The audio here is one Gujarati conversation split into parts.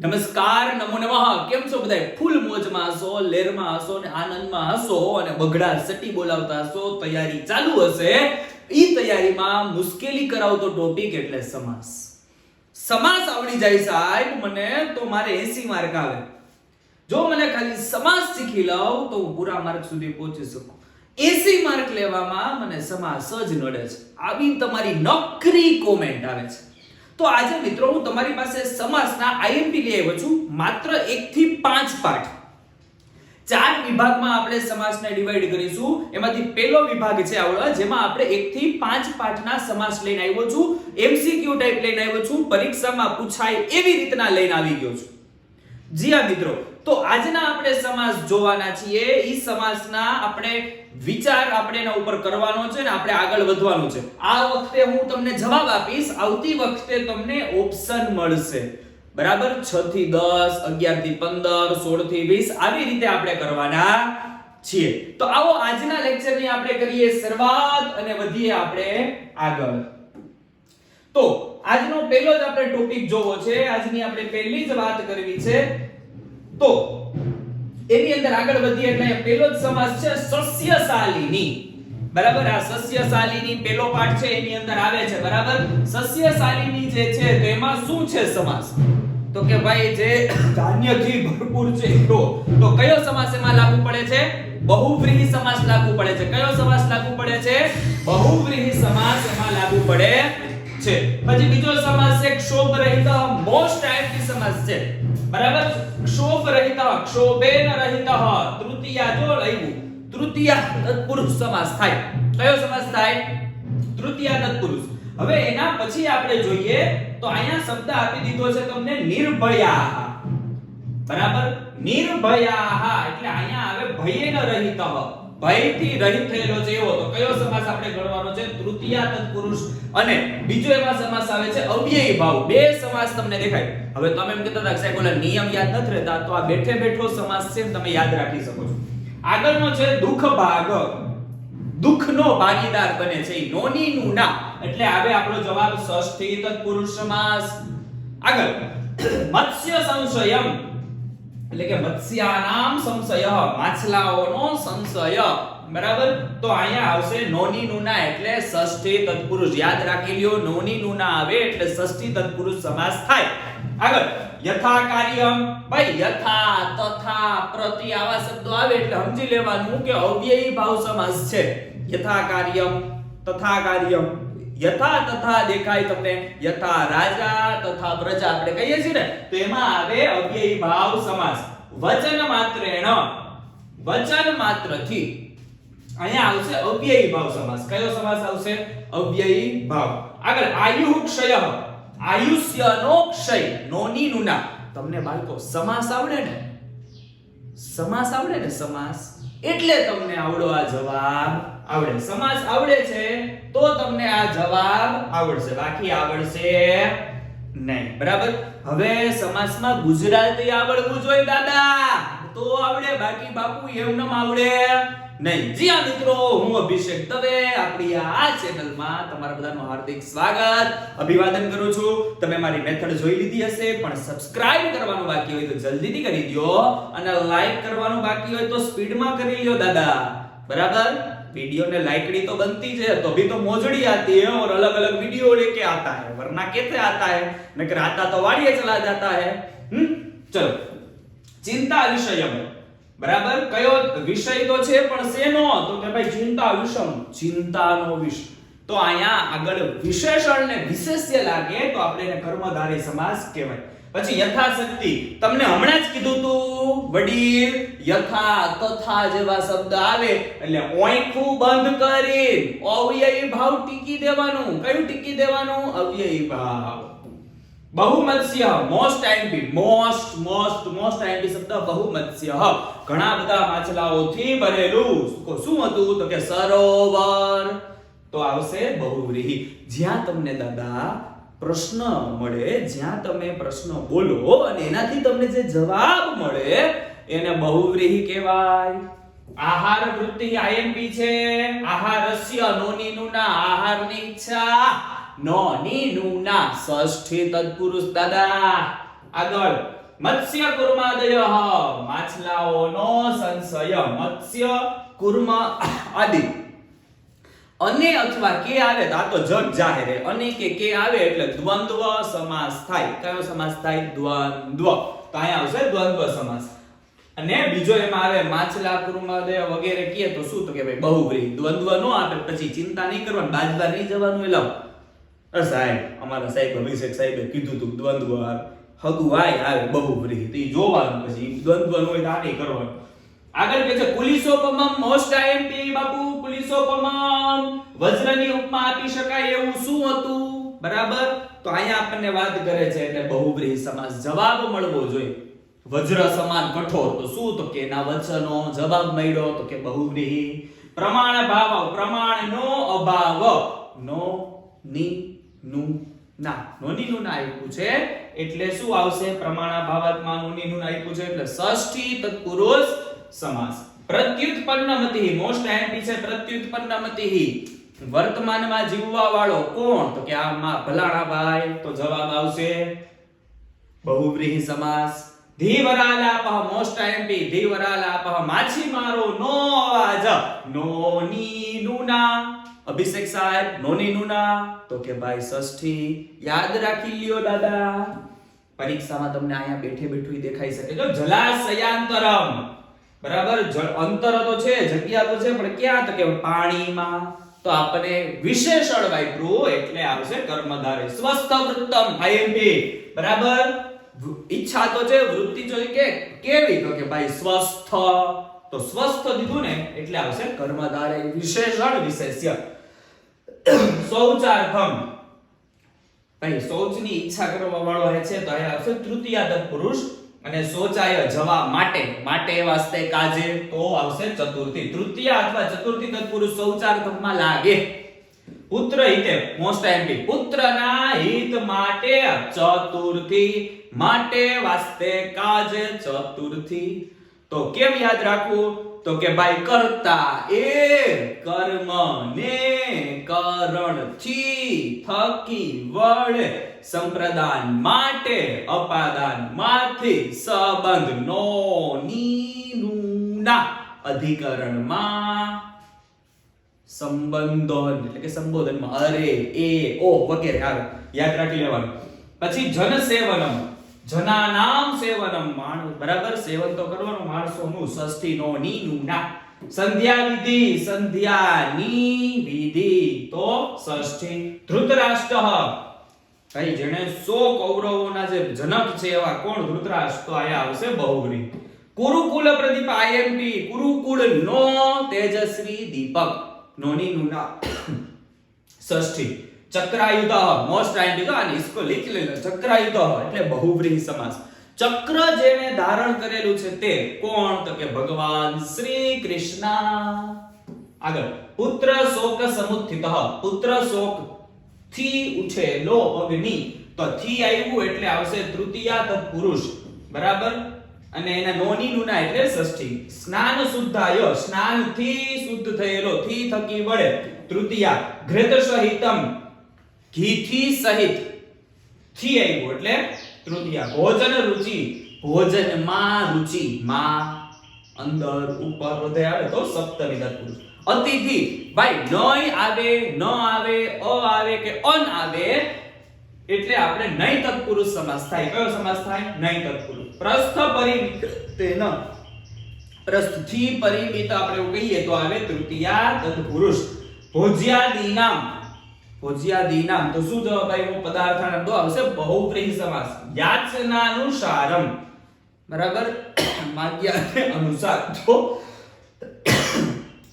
નમસ્કાર, નમો નમઃ. કેમ છો બધા ફૂલ મોજમાં હશો લેરમાં હશો ને આનંદમાં હશો અને બગડા સટી બોલાવતા હશો. તૈયારી ચાલુ હશે. ઈ તૈયારીમાં મુશ્કેલી કરાવતો ટોપિક એટલે સમાસ. સમાસ આવડી જાય સાહેબ, મને તો મારે 80 માર્ક આવે. જો મને ખાલી સમાસ શીખી લઉં તો હું પૂરા માર્ક સુધી પહોંચી શકું. 80 માર્ક લેવામાં મને સમાસ જ નડે છે. આવી તમારી નકરી કોમેન્ટ આવે છે. તો આજે મિત્રો હું તમારી પાસે સમાસના આઈએમપી લઈ આવ્યો છું. માત્ર 1 થી 5 પાઠ. ચાર વિભાગમાં આપણે સમાસને ડિવાઈડ કરીશું. એમાંથી પહેલો વિભાગ છે આવડો, જેમાં આપણે 1 થી 5 પાઠના સમાસ લઈને આવ્યો છું. એમસીક્યુ ટાઈપ લઈને આવ્યો છું. પરીક્ષામાં પૂછાય એવી રીતના લઈને આવી ગયો છું. જી હા મિત્રો તો આજના આપણે સમાસ જોવાના છીએ. ઈ સમાસના આપણે વિચાર આપણે એના ઉપર કરવાનો છે ને આપણે આગળ વધવાનું છે. આ વખતે હું તમને જવાબ આપીશ. આવતી વખતે તમને ઓપ્શન મળશે. બરાબર? 6 થી 10 11 થી 15 16 થી 20 આવી રીતે આપણે કરવાના છીએ. તો આવો આજના લેક્ચરની આપણે કરીએ શરૂઆત અને વધીએ આપણે આગળ. તો આજનો પહેલો જ આપણે ટોપિક જોવો છે. આજની આપણે પહેલી જ વાત કરવી છે. તો એની અંદર આગળ વધીએ એટલે પહેલો જ સમાસ છે સસ્યશાલિની. બરાબર? આ સસ્યશાલિની પહેલો પાઠ છે, એની અંદર આવે છે, બરાબર? સસ્યશાલિની જે છે, તો એમાં શું છે સમાસ? તો કે ભાઈ જે ધાન્યથી ભરપૂર છે તો તો કયો સમાસ એમાં લાગુ પડે છે? બહુવ્રીહી સમાસ લાગુ પડે છે. કયો સમાસ લાગુ પડે છે? બહુવ્રીહી સમાસ એમાં લાગુ પડે છે. પછી બીજો સમાસ છે ક્ષોભ રહિત મોસ્ટ આઈપી સમાસ છે. બરાબર? રહિત ક્ષોભેન રહિત તૃતીયા જો લઈવું તૃતીયા તત્પુરુષ સમાસ થાય કયો સમાસ થાય તૃતીયા તત્પુરુષ હવે એના પછી આપણે જોઈએ, તો અહીંયા શબ્દ આપી દીધો છે તમને નિર્ભયા. બરાબર? નિર્ભયા, એટલે અહીંયા આવે ન રહિત ભયથી રહિત થયેલો છે એવો. તો કયો સમાસ આપણે ગણવાનો છે? તૃતીયા તત્પુરુષ. અને બીજો એમાં સમાસ આવે છે અવ્યયી ભાવ. બે સમાસ તમને દેખાય. હવે તમે એમ કહેતા હતા સાહેબ નિયમ યાદ નથી રહેતા. તો આ બેઠે બેઠો સમાસ છે તમે યાદ રાખી શકો છો. આગળનો છે દુઃખ ભાગ. દુઃખનો ભાગીદાર બને છે નોની નું ના. એટલે આવે આપણો જવાબ ષષ્ઠી તત્પુરુષ સમાસ. આગળ. મત્સ્ય સંશયમ. એટલે કે મત્સ્યાનામ સંશય, માછલાઓનો સંશય. બરાબર? તો અહીંયા આવશે નોની નુના એટલે ષષ્ઠી તત્પુરુષ. યાદ રાખી લ્યો, નોની નુના આવે એટલે ષષ્ઠી તત્પુરુષ સમાસ થાય. આગળ. યથા કાર્યમ ભાઈ, યથા તથા પ્રતિ આવા શબ્દો આવે એટલે સમજી લેવાનું કે અવ્યયી ભાવ સમાસ છે. યથા કાર્યમ તથા કાર્યમ યથા તથા દેખાય તમને. યથા રાજા તથા પ્રજા, આપણે કહીએ છીએ ને, તો એમાં આવે અવ્યયી ભાવ સમાસ. વચન માત્રેણ. વચન માત્રથી. અહીંયા આવશે અવ્યયી ભાવ સમાસ. કયો સમાસ આવશે? અવ્યયી ભાવ. આગળ આયુ ક્ષય આયુષ્યનો ક્ષય. નોની નુના. તમને બાળકો, સમાસ આવડે ને? સમાસ આવડે ને, સમાસ? એટલે તમને આવડો આ જવાબ આવડે. સમાસ આવડે છે, તો તમને આ જવાબ આવડશે. બાકી આવડશે નહીં. બરાબર? હવે સમાસમાં ગુજરાતી આવડવું જોઈએ, દાદા. તો આવડે, બાકી બાપુ એમ ન આવડે. નહીં. જી આ મિત્રો, હું અભિષેક દવે, આપણી આ ચેનલમાં તમારા બધાનું હાર્દિક સ્વાગત. અભિવાદન કરું છું. તમે મારી મેથડ જોઈ લીધી હશે, પણ સબસ્ક્રાઇબ કરવાનું બાકી હોય તો જલ્દીથી કરી દો અને લાઈક કરવાનું બાકી હોય તો સ્પીડમાં કરી લ્યો, દાદા. બરાબર? वीडियो ने लाइकड़ी तो बनती है तो भी तो मोजड़ी आती है और अलग अलग वीडियो लेके आता है वरना कैसे आता है नकर आता तो वाड़िए चला जाता है हम्म चलो ચિંતા વિષયમ બરાબર કયો વિષય તો છે પણ શેનો તો કે ભાઈ ચિંતા વિષમ ચિંતાનો વિષ તો અહીંયા આગળ વિશેષણ ને વિશેષ્ય લાગે તો આપણે એને કર્મધારય સમાસ કહેવાય પછી યથાશક્તિ. તમને હમણાં જ કીધું તું, વડીલ, યથા તથા જેવા શબ્દ આવે, એટલે ઓઈખું બંધ કરી અવ્યયી ભાવ ટીકી દેવાનું. કયું ટીકી દેવાનું? અવ્યયી ભાવ. બહુમત્સ્ય most IMP most most most IMP શબ્દ બહુમત્સ્ય. ઘણા બધા માછલાઓથી ભરેલું શું હતું? તો કે સરોવર. તો આવશે બહુવ્રીહી. જ્યાં તમને દાદા પ્રશ્ન મળે, જ્યાં તમે પ્રશ્ન બોલો અને એનાથી તમને જે જવાબ મળે, એને બહુવ્રીહી કહેવાય. આહાર વૃત્તિ આઈએમપી છે. આહારસ્ય નોની નુના આહારની ઈચ્છા. નોની નુના ષષ્ઠી તત્પુરુષ દાદા. આગળ, મત્સ્ય કુર્માદય. માછલાઓનો સંશય મત્સ્ય કુર્મ આદિ. અને અથવા કે આવે તો આ તો જગ જાહેર. અને કે કે આવે એટલે દ્વંદ્વ સમાસ થાય. કયો સમાસ થાય? દ્વંદ્વ. તો અહીંયા આવશે દ્વંદ્વ સમાસ. અને બીજો એમાં આવે માછલા કુરુમાદય વગેરે કીએ તો શું તો કે ભાઈ બહુવ્રીહી. દ્વંદ્વ નો આપે પછી ચિંતા નહીં કરવાની. બાજવા નહીં જવાનું એ લાવ અરે સાહેબ, અમારા સાહેબ અભિષેક સાહેબે કીધું તું દ્વંદ્વ હગું આય આવે બહુવ્રીહી. તો એ જોવાનું પછી. દ્વંદ્વ હોય તો આ નહીં કરવાનું. આગળ કે છે? પુલિસોપમમ મોસ્ટ આઈએમપી બાપુ. વજ્રની ઉપમા આપી શકાય એવું શું હતું? બરાબર? તો અહીંયા આપણને વાત કરે છે એટલે બહુવ્રીહી સમાસ જવાબ મળવો જોઈએ. વજ્ર સમાન કઠોર. તો શું? તો કે ના વચનો જવાબ મળ્યો. તો કે બહુવ્રીહી. પ્રમાણ ભાવ પ્રમાણનો અભાવ. નો, ની, નું, ના. નોની નું, ના આપ્યું છે. એટલે શું આવશે? પ્રમાણાભાવાત્મા નોની નું આપ્યું છે. એટલે ષષ્ઠી તત્પુરુષ સમાસ. પ્રત્યુત્પન્નમતિ. મોસ્ટ એમ્પી છે પ્રત્યુત્પન્નમતિ. વર્તમાનમાં જીવવા વાળો કોણ? તો કે આમાં ભલાણા ભાઈ તો જવાબ આવશે બહુવ્રીહી સમાસ. ધીવરાલાપહ મોસ્ટ એમ્પી ધીવરાલાપહ માછીમારો નો અવાજ. નોની નુના. અભિષેક સાહેબ નોની નુના. તો કે ભાઈ ષષ્ઠી. યાદ રાખી લ્યો દાદા. પરીક્ષામાં તમને અહીંયા બેઠે બેઠું દેખાઈ શકે. જો જલાશયાંતરમ. બરાબર? અંતર તો છે, જગ્યા તો છે, પણ ક્યાં તો કે પાણીમાં. તો આપણે વિશેષણ વાપરું એટલે આવશે કર્મધારે સ્વસ્થ વૃત્તમ આઈએમપી બરાબર? ઈચ્છા તો છે, વૃત્તિ જો કે કેવી? તો કે ભાઈ સ્વસ્થ. તો સ્વસ્થ દીધું ને એટલે આવશે કર્મધારે વિશેષણ, વિશેષ્ય. શૌચાર્થમ. ભાઈ શૌચની ઈચ્છા કરવા વાળો હે છે, તો અહીંયા આવશે તૃતીયા તત્પુરુષ અને શૌચાય જવા માટે માટે વાસ્તે કાજે તો આવશે ચતુર્થી. તૃતીય અથવા ચતુર્થી તત્પુરુષ શૌચાર્થમાં લાગે. પુત્ર હિતે મોસ્ટ એમ્પી પુત્રના હિત માટે ચતુર્થી, માટે વાસ્તે કાજે ચતુર્થી. તો કેમ યાદ રાખવું? તો કે ભાઈ કરતા એ કર્મ ને કરણથી થકી વડે સંપ્રદાન માટે અપાદાનમાંથી સંબંધ નો ની નું ના અધિકરણમાં સંબંધન, એટલે કે સંબોધનમાં અરે, એ, ઓ વગેરે. યાદ રાખી લેવાનું. પછી જન સેવનમ જના નામ સેવનમ માણ બરાબર? સેવન તો કરવાનું, માણસોનું ષષ્ઠી નો ની નું. ના સંધ્યા વિધિ, સંધ્યાની વિધિ તો ષષ્ઠી ધૃતરાષ્ટ્ર. ભાઈ જેણે સો કૌરવોના જે જનક છે એવા કોણ? ધૃતરાષ્ટ્ર આયા આવશે બહુગ્રી કુરુકુલ પ્રદીપ આઈએમપી કુરુકુળ નો તેજસ્વી દીપક. નોની નુના ષષ્ઠી ચક્રાયુધ મોસ્ટ તો આની ઇસકો લીખ લેલો ચક્રાયુધ એટલે બહુવ્રીહી સમાસ. ચક્ર જેને ધારણ કરેલું છે તે કોણ? તો કે ભગવાન શ્રી કૃષ્ણ. આગળ. પુત્ર શોક સમુત્થિત, પુત્ર શોકથી ઉછેલો અગ્નિ. તો થી આવ્યું એટલે આવશે તૃતીયા તત્પુરુષ બરાબર? અને એના નોની નુના એટલે ષષ્ઠી. સ્નાન શુદ્ધાય સ્નાનથી શુદ્ધ થયેલો, થી થકી વડે તૃતીયા, ઘૃત સહિતમ. ઘી થી સહિતથી આવ્યું એટલે તૃતીયા. ભોજન રુચિ. ભોજનમાં રુચિ માં અંદર ઉપર બધે આવે તો સપ્તમી તત્પુરુષ. અતિથિ, ભાઈ, નય આવે, ન આવે, અ આવે કે અન આવે એટલે આપણે નય તત્પુરુષ સમાસ થાય. કયો સમાસ થાય? નય તત્પુરુષ. પ્રસ્થ પરિમિત તેન પ્રસ્થથી પરિમિત આપણે એવું કહીએ તો આવે તૃતીયા તત્પુરુષ. ભોજ્યાદીનામ ભોજ્યાદીનામ તો શું જવાબ આવ્યો પદાર્થાનામ તો આવશે બહુવ્રીહી સમાસ. યાચનાનુસારમ બરાબર? માગ્યા અનુસાર. તો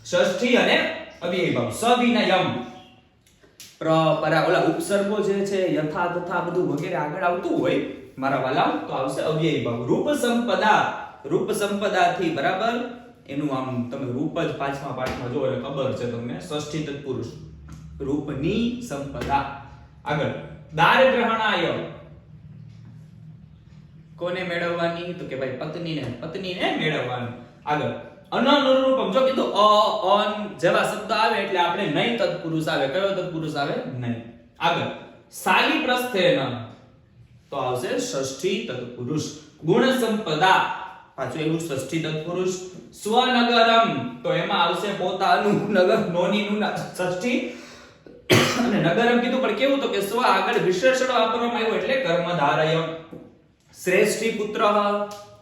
ષષ્ઠી અને અવ્યયભાવ સવિનયમ. પ્ર, પરા, ઓલા ઉપસર્ગો જે છે, યથા તથા બધું વગેરે આગળ આવતું હોય, મારા વાલા, તો આવશે અવ્યયભાવ રૂપ સંપદા. રૂપ સંપદાથી, બરાબર? એનું આમ તમે રૂપ જ પાંચમા પાઠમાં જો એટલે ખબર છે તમને. ષષ્ઠી તત્પુરુષ. રૂપની સંપદા. આગળ દાર ગ્રહણાય કોને મેળવવાની? તો કે ભાઈ પત્નીને પત્નીને મેળવવાની. આગળ અનનુરૂપમ જો કીધું અ, અન જેવા શબ્દ આવે એટલે આપણે નહીં તત્પુરુષ આવે. કયો તત્પુરુષ આવે? નહીં આગળ સાલી પ્રસ્થેન તો આવશે ષષ્ઠી તત્પુરુષ. ગુણ સંપદા. પાછું એવું ષષ્ઠી તત્પુરુષ. સ્વનગરમ. તો એમાં આવશે પોતાનું નગર નોની નું, ષષ્ઠી અને નગરમ કીધું, પણ કેવું તો કે સ્વ આગળ વિશેષણ વાપરવામાં આવ્યું એટલે કર્મધારય શ્રેષ્ઠી પુત્ર,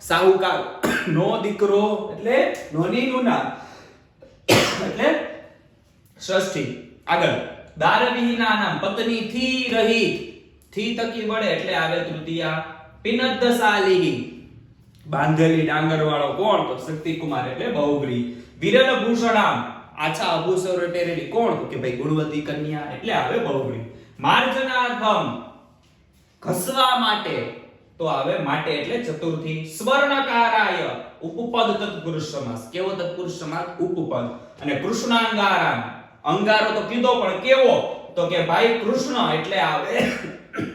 સાહુકાર. નો દીકરો એટલે નોની નુના. એટલે ષષ્ઠી. આગળ. દારવિહીના નામ પત્ની થી રહી. થી તકી વળે એટલે આવે તૃતીયા. પિનદ્દશાલિહી બાંધેલી ડાંગર વાળો કોણ? તો શક્તિકુમાર એટલે બહુગ્રી. વિરલ ભૂષણામ આછા આભૂષણો પહેરેલી કોણ કે ભાઈ ગુણવતી કન્યા? એટલે આવે બહુગુણી. માર્જનાર્થમ ઘસવા માટે. તો આવે માટે એટલે ચતુર્થી. સ્વર્ણકારાય. ઉપપદ તત્પુરુષ સમાસ. કેવો તત્પુરુષ સમાસ? ઉપપદ. અને કૃષ્ણાંગારામ. અંગારો તો કીધો, પણ કેવો? તો કે ભાઈ કૃષ્ણ એટલે આવે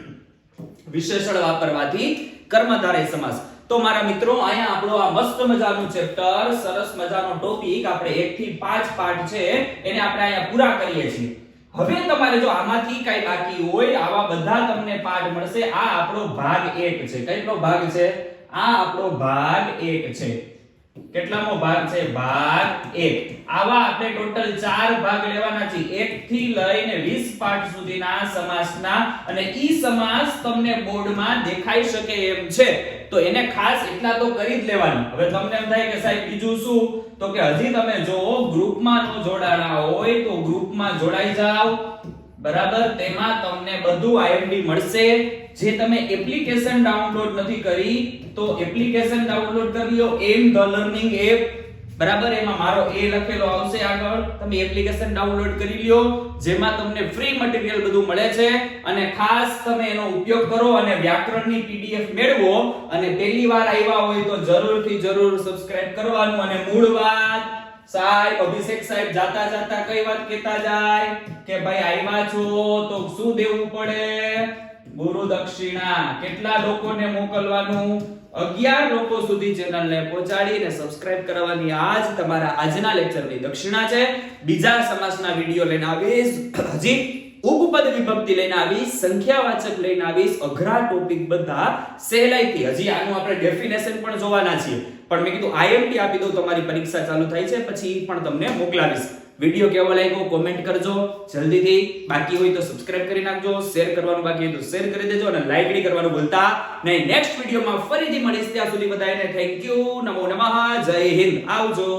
વિશેષણ વાપરવાથી કર્મધારય સમાસ. તો મારા મિત્રો, અહીંયા આપણો આ મસ્ત મજાનું ચેપ્ટર સરસ મજાનો ટોપિક આપણે 1 થી 5 પાઠ છે, એને આપણે અહીંયા પૂરા કરીએ છીએ. હવે તમારે જો આમાંથી કઈ બાકી હોય, આવા બધા તમને પાઠ મળશે. આ આપણો ભાગ 1 છે. કઈનો ભાગ છે? આ આપણો ભાગ 1 છે. કેટલામો ભાગ છે? ભાગ 1 આવા આપણે ટોટલ 4 ભાગ લેવાના છે 1 થી લઈને 20 પાઠ સુધીના સમાસના, અને ઈ સમાસ તમને બોર્ડમાં દેખાઈ શકે એમ છે. તો એને ખાસ એટલા તો કરી જ લેવાનું. હવે તમને એમ થાય કે સાહેબ, બીજું શું? તો કે હજી તમે જો ગ્રુપમાં નો જોડાણા હોય તો ગ્રુપમાં જોડાઈ જાઓ. બરાબર? તેમાં તમને બધું આઈએમડી મળશે. જે તમે એપ્લિકેશન ડાઉનલોડ નથી કરી, તો એપ્લિકેશન ડાઉનલોડ કરી લો. M the learning app. બરાબર? એમાં મારો એ લખેલો આવશે આગળ. તમે એપ્લિકેશન ડાઉનલોડ કરી લ્યો, જેમાં તમને ફ્રી મટીરીયલ બધું મળે છે. અને ખાસ તમે એનો ઉપયોગ કરો અને વ્યાકરણની પીડીએફ મેળવો. અને પહેલી વાર આવ્યા હોય તો જરૂરથી જરૂર સબસ્ક્રાઇબ કરવાનું. અને મૂળ વાત, સાહેબ, અભિષેક સાહેબ જાતા જાતા કઈ વાત કહેતા જાય? કે ભાઈ, આવ્યા છો, તો શું દેવું પડે? ગુરુ દક્ષિણા. કેટલા લોકોને મોકલવાનું? 11 લોકો સુધી ચેનલને પહોંચાડી અને સબસ્ક્રાઇબ કરવાની આજ તમારા આજના લેક્ચરની દક્ષિણા છે. બીજા સમાસના વીડિયો લઈને આવીશ. હજી ઉપપદ વિભક્તિ લઈને આવીશ, સંખ્યાવાચક લઈને આવીશ, અઘરા ટોપિક બધા સહેલાઈથી. હજી આનું આપણે ડેફિનેશન પણ જોવાના છીએ. પણ મેં કીધું આઈએમપી આપી દઉં, તમારી પરીક્ષા ચાલુ થાય છે, પછી પણ તમને મોકલાવીશ. વિડિયો કેવો લાગ્યો કોમેન્ટ કરજો. જલ્દીથી બાકી હોય તો સબસ્ક્રાઇબ કરી નાખજો શેર કરવાનું બાકી હોય તો શેર કરી દેજો અને લાઈક નહીં કરવાનું ભૂલતા નહીં. નેક્સ્ટ વિડીયોમાં ફરીથી મળીશ. ત્યાં સુધી બધાને થેન્ક યુ નમો નમઃ. જય હિન્દ. આવજો.